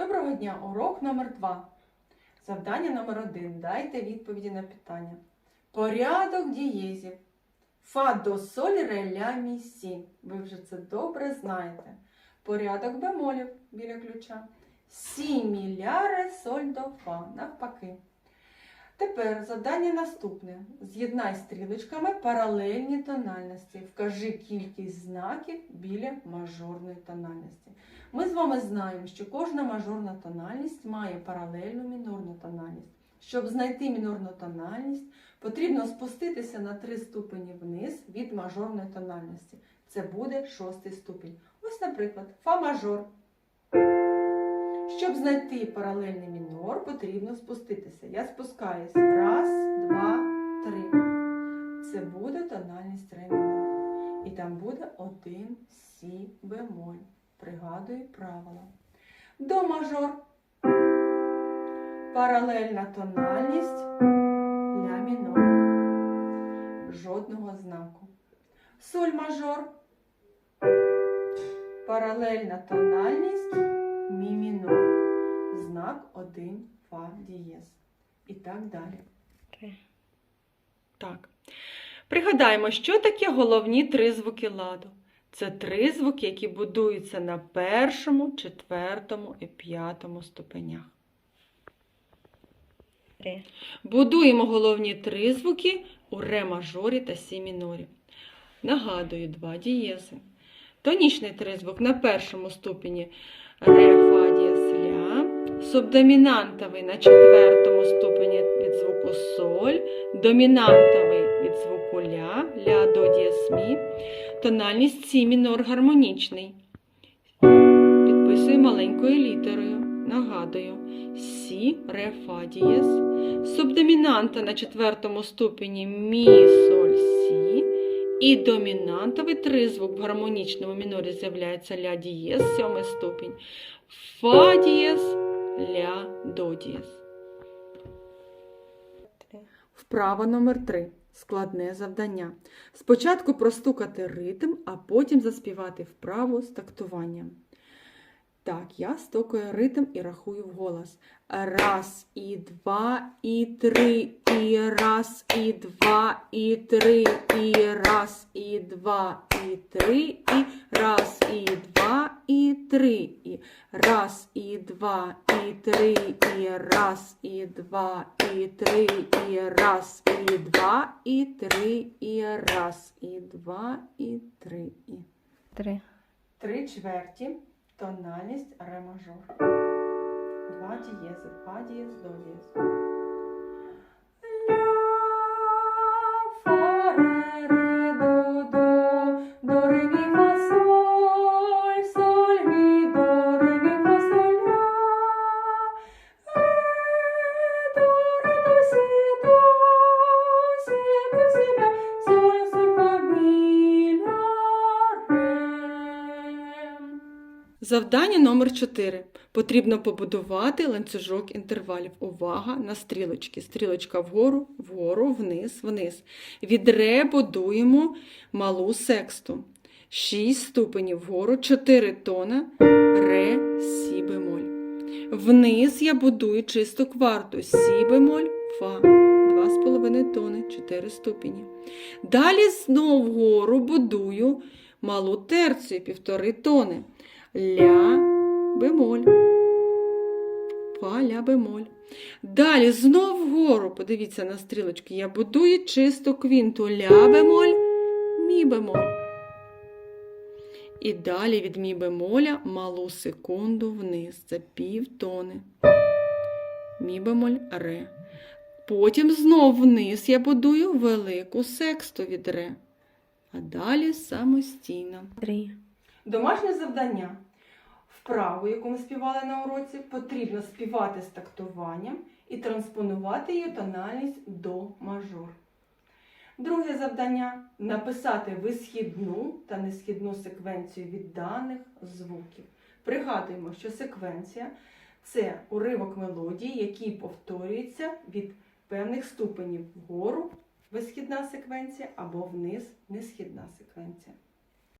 Доброго дня! Урок номер 2 Завдання номер 1 Дайте відповіді на питання. Порядок дієзів. Фа до соль ре ля мі сі. Ви вже це добре знаєте. Порядок бемолів біля ключа. Сі мі ля ре соль до фа. Навпаки. Тепер завдання наступне. З'єднай стрілочками паралельні тональності. Вкажи кількість знаків біля мажорної тональності. Ми з вами знаємо, що кожна мажорна тональність має паралельну мінорну тональність. Щоб знайти мінорну тональність, потрібно спуститися на 3 ступені вниз від мажорної тональності. Це буде шостий ступінь. Ось, наприклад, фа мажор. Щоб знайти паралельний мінор, потрібно спуститися. Я спускаюсь. Раз, два, три. Це буде тональність ре мінор. І там буде один сі бемоль. Пригадую правила. До мажор. Паралельна тональність ля мінор. Жодного знаку. Соль мажор. Паралельна тональність мі мінор. Знак 1 фа дієз. І так далі. Так. Пригадаємо, що таке головні три звуки ладу. Це три звуки, які будуються на першому, четвертому і п'ятому ступенях. Ре. Будуємо головні три звуки у ре мажорі та сі мінорі. Нагадую, два дієзи. Тонічний тризвук на першому ступені ре, фа, дієз, ля. Субдомінантовий на четвертому ступені від звуку соль. Домінантовий від звуку ля, ля до дієз, мі. Тональність сі мінор гармонічний. Підписую маленькою літерою. Нагадую. Сі, ре, фа, дієз. Субдомінанта на четвертому ступені мі, соль, сі. І домінантовий тризвук в гармонічному мінорі з'являється ля дієз, сьомий ступінь. Фа дієз, ля до. Вправа номер 3 Складне завдання. Спочатку простукати ритм, а потім заспівати вправу з тактуванням. Так, я стукаю ритм і рахую вголос. Раз, і два, і три, і раз, і два, і три, і раз, і два, і три, і раз, і два, і три, і раз, і два, і три, і раз, і два, і три, і раз, і два, і три, і раз, і два, і три, і. Три. Три чверті, тональність ре мажор. Два дієзи, два дієз, до дієз. Завдання номер 4. Потрібно побудувати ланцюжок інтервалів. Увага на стрілочки. Стрілочка вгору, вгору, вниз, вниз. Від ре будуємо малу сексту. 6 ступенів вгору, 4 тона, ре, сі бемоль. Вниз я будую чисту кварту. Сі бемоль, фа. 2,5 тони, 4 ступені. Далі знову вгору будую малу терцію, півтори тони. Ля, бемоль. Фа, ля, бемоль. Далі знов вгору, подивіться на стрілочки, я будую чисту квінту. Ля бемоль, мі бемоль. І далі від мі бемоля малу секунду вниз. Це півтони. Мі бемоль, ре. Потім знов вниз я будую велику сексту від ре. А далі самостійно. Три. Домашнє завдання. Вправу, яку ми співали на уроці, потрібно співати з тактуванням і транспонувати її тональність до мажор. Друге завдання написати висхідну та несхідну секвенцію від даних звуків. Пригадуємо, що секвенція це уривок мелодії, який повторюється від певних ступенів вгору висхідна секвенція або вниз несхідна секвенція.